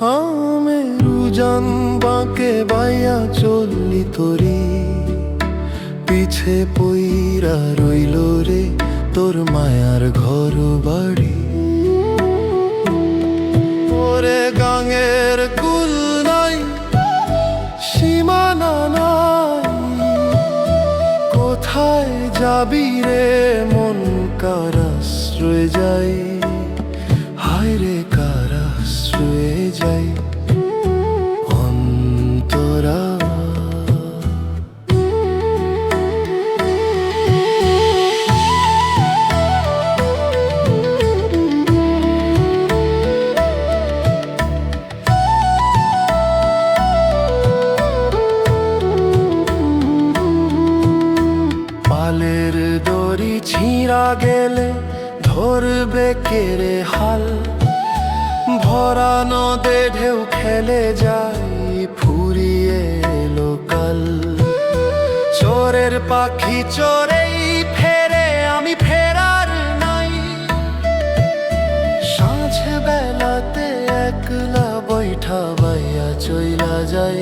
আমের উজান বাঁকে বাইয়া চললি তোরি। পিছে পইরা রইল রে তোর মায়ার ঘর বাড়ি। ওরে গাঙের কুল নাই, সীমানা কোথায় যাবি রে মন কারাশ্রয়ে যাই হায় রে কারাশ্রয়ে যাই অন্তরা। পালের দড়ি ছিঁড়া গেলে ধরবে কেড়ে হাল। ভরা নদে ঢেউ খেলে যাই ফুরিয়ে লোকাল চোরের পাখি চোরেই ফেরে, আমি ফেরার নাই। সাঁঝ বেলাতে একলা বৈঠা বাইয়া চইলা যাই।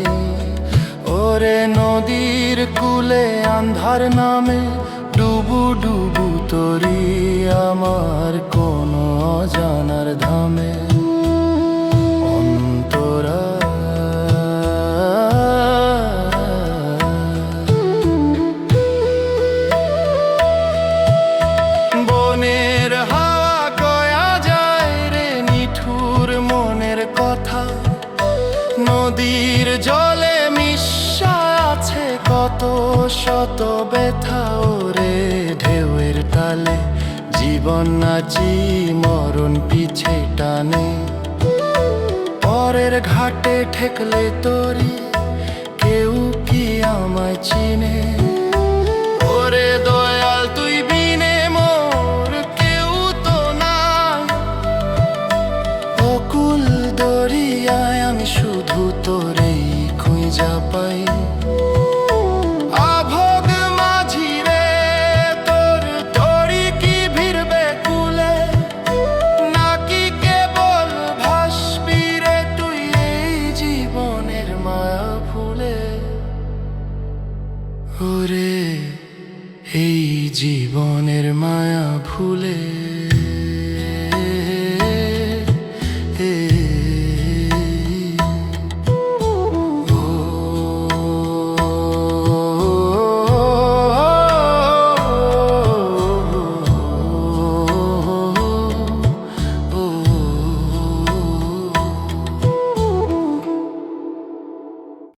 ওরে নদীর কুলে আন্ধার নামে, ডুবু ডুবু তরি আমার কোনো অজানার ধামে। কত শত ব্যথা রে ঢেউয়ের তালে, জীবন নাচি, মরণ পিছে টানে। পরের ঘাটে ঠেকলে তরি, কেউ কি আমায় চিনে? ওরে দয়াল, তুই বিনে মোর কেউ তো না অকুল দরিয়ায় আমি শুধু তোরেই খুঁজা পাই। মনের মায়া ভুলে